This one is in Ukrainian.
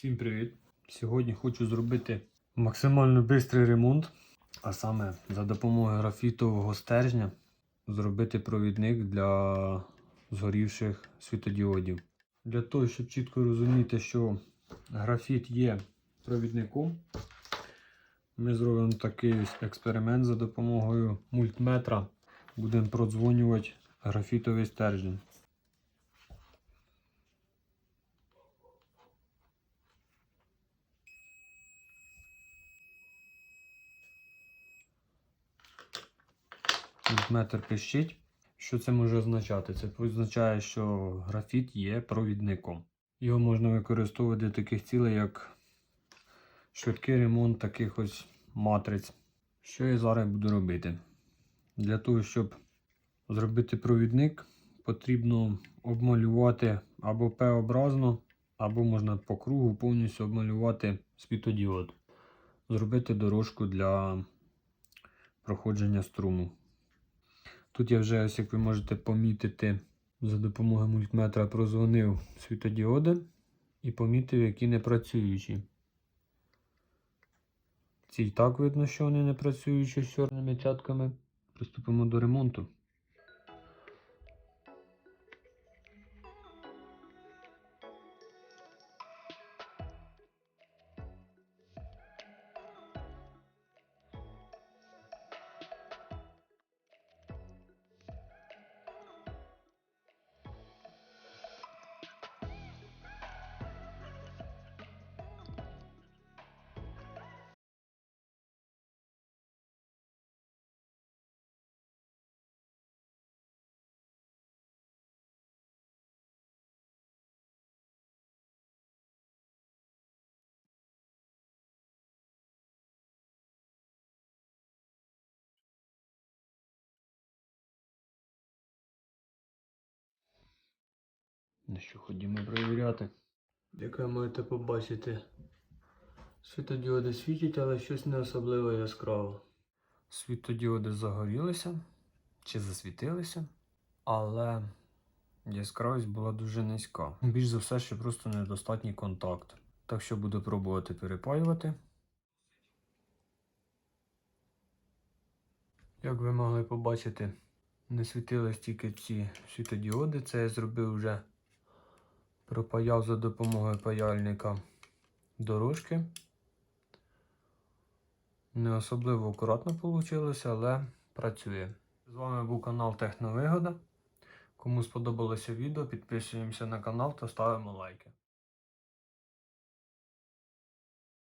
Всім привіт! Сьогодні хочу зробити максимально швидкий ремонт, а саме за допомогою графітового стержня зробити провідник для згорівших світодіодів. Для того, щоб чітко розуміти, що графіт є провідником, ми зробимо такий ось експеримент за допомогою мультметра. Будемо продзвонювати графітовий стержень. Метр пищить. Що це може означати? Це означає, що графіт є провідником. Його можна використовувати для таких цілей, як швидкий ремонт таких ось матриць. Що я зараз буду робити? Для того, щоб зробити провідник, потрібно обмалювати або П-образно, або можна по кругу повністю обмалювати світодіод. Зробити дорожку для проходження струму. Тут я вже, ось, як ви можете помітити, за допомогою мультметра прозвонив світодіоди і помітив, які не працюючі. Ці і так видно, що вони не працюючі з чорними цятками. Приступимо до ремонту. Ну що, ходімо перевіряти. Як можете побачити, світодіоди світять, але щось не особливо яскраво. Світодіоди загорілися чи засвітилися, але яскравість була дуже низька. Більш за все, що просто недостатній контакт. Так що буду пробувати перепаювати. Як ви могли побачити, не світились тільки ці світодіоди. Це я зробив вже пропаяв за допомогою паяльника дорожки. Не особливо акуратно вийшло, але працює. З вами був канал Техновигода. Кому сподобалося відео, підписуємося на канал та ставимо лайки.